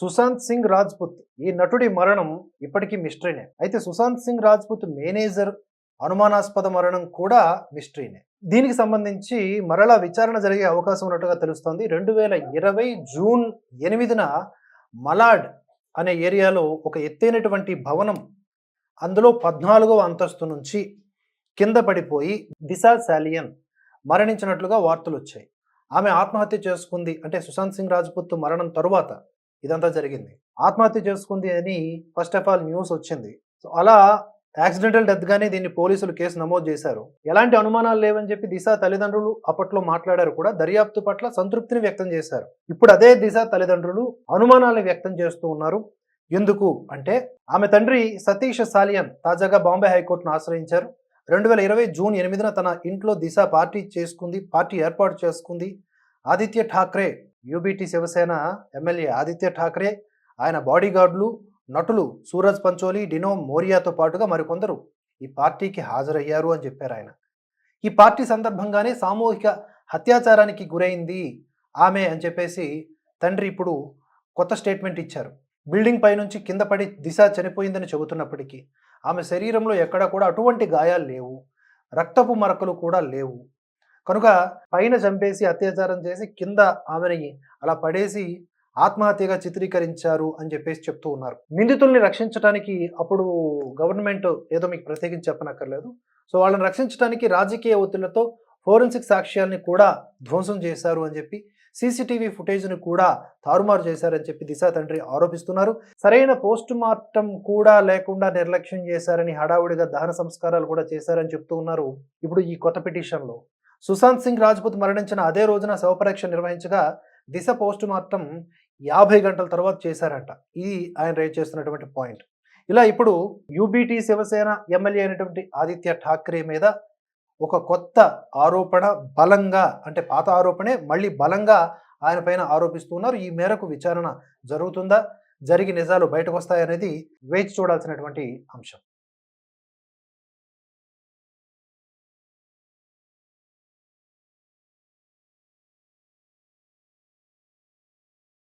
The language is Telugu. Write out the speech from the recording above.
సుశాంత్ సింగ్ రాజ్పుత్. ఈ నటుడి మరణం ఇప్పటికీ మిస్టరీనే అయితే సుశాంత్ సింగ్ రాజ్పుత్ మేనేజర్ అనుమానాస్పద మరణం కూడా మిస్టరీనే దీనికి సంబంధించి మరలా విచారణ జరిగే అవకాశం ఉన్నట్టుగా తెలుస్తోంది. రెండు వేల ఇరవై జూన్ ఎనిమిదిన మలాడ్ అనే ఏరియాలో ఒక ఎత్తైనటువంటి భవనం అందులో పద్నాలుగవ అంతస్తు నుంచి కింద పడిపోయి దిశా శాలియన్ మరణించినట్లుగా వార్తలు వచ్చాయి ఆమె ఆత్మహత్య చేసుకుంది. అంటే సుశాంత్ సింగ్ రాజ్పుత్ మరణం తరువాత ఇదంతా జరిగింది. ఆత్మహత్య చేసుకుంది అని ఫస్ట్ ఆఫ్ ఆల్ న్యూస్ వచ్చింది. సో అలా యాక్సిడెంటల్ డెత్ గానే దీన్ని పోలీసులు కేసు నమోదు చేశారు. ఎలాంటి అనుమానాలు లేవని చెప్పి దిశ తల్లిదండ్రులు అప్పట్లో మాట్లాడారు కూడా దర్యాప్తు పట్ల సంతృప్తిని వ్యక్తం చేశారు. ఇప్పుడు అదే దిశ తల్లిదండ్రులు అనుమానాలను వ్యక్తం చేస్తూ ఉన్నారు. ఎందుకు అంటే ఆమె తండ్రి సతీష్ సాలియన్ తాజాగా బాంబే హైకోర్టును ఆశ్రయించారు. రెండు వేల ఇరవై జూన్ ఎనిమిదిన తన ఇంట్లో దిశ పార్టీ చేసుకుంది పార్టీ ఏర్పాటు చేసుకుంది. ఆదిత్య ఠాక్రే యూబీటీ శివసేన ఎమ్మెల్యే ఆదిత్య ఠాక్రే ఆయన బాడీగార్డులు నటులు సూరజ్ పంచోలి డినో మోరియాతో పాటుగా మరికొందరు ఈ పార్టీకి హాజరయ్యారు అని చెప్పారు ఆయన. ఈ పార్టీ సందర్భంగానే సామూహిక అత్యాచారానికి గురైంది ఆమె అని చెప్పేసి తండ్రి ఇప్పుడు కొత్త స్టేట్మెంట్ ఇచ్చారు. బిల్డింగ్ పైనుంచి కింద పడి దిశ చనిపోయిందని చెబుతున్నప్పటికీ ఆమె శరీరంలో ఎక్కడా కూడా అటువంటి గాయాలు లేవు. రక్తపు మరకలు కూడా లేవు. కనుక పైన చంపేసి అత్యాచారం చేసి కింద ఆమెని అలా పడేసి ఆత్మహత్యగా చిత్రీకరించారు అని చెప్పేసి చెప్తూ ఉన్నారు. నిందితుల్ని రక్షించడానికి అప్పుడు గవర్నమెంట్ ఏదో మీకు ప్రత్యేకించి చెప్పనక్కర్లేదు. సో వాళ్ళని రక్షించడానికి రాజకీయ ఒత్తిళ్ళతో ఫోరెన్సిక్ సాక్ష్యాల్ని కూడా ధ్వంసం చేశారు అని చెప్పి సీసీటీవీ ఫుటేజ్ని కూడా తారుమారు చేశారని చెప్పి దిశా తండ్రి ఆరోపిస్తున్నారు. సరైన పోస్ట్ మార్టం కూడా లేకుండా నిర్లక్ష్యం చేశారని హడావుడిగా దహన సంస్కారాలు కూడా చేశారని చెప్తూ ఉన్నారు ఇప్పుడు ఈ కొత్త పిటిషన్లో. సుశాంత్ సింగ్ రాజ్పుత్ మరణించిన అదే రోజున శవపరీక్ష నిర్వహించగా దిశ పోస్ట్ మార్టం యాభై గంటల తర్వాత చేశారంట. ఇది ఆయన రేజ్ చేస్తున్నటువంటి పాయింట్ ఇలా ఇప్పుడు యూబీటీ శివసేన ఎమ్మెల్యే అయినటువంటి ఆదిత్య ఠాక్రే మీద ఒక కొత్త ఆరోపణ బలంగా అంటే పాత ఆరోపణే మళ్ళీ బలంగా ఆయన పైన ఆరోపిస్తున్నారు. ఈ మేరకు విచారణ జరుగుతుందా? జరిగి నిజాలు బయటకు వస్తాయనేది వేచి చూడాల్సినటువంటి అంశం.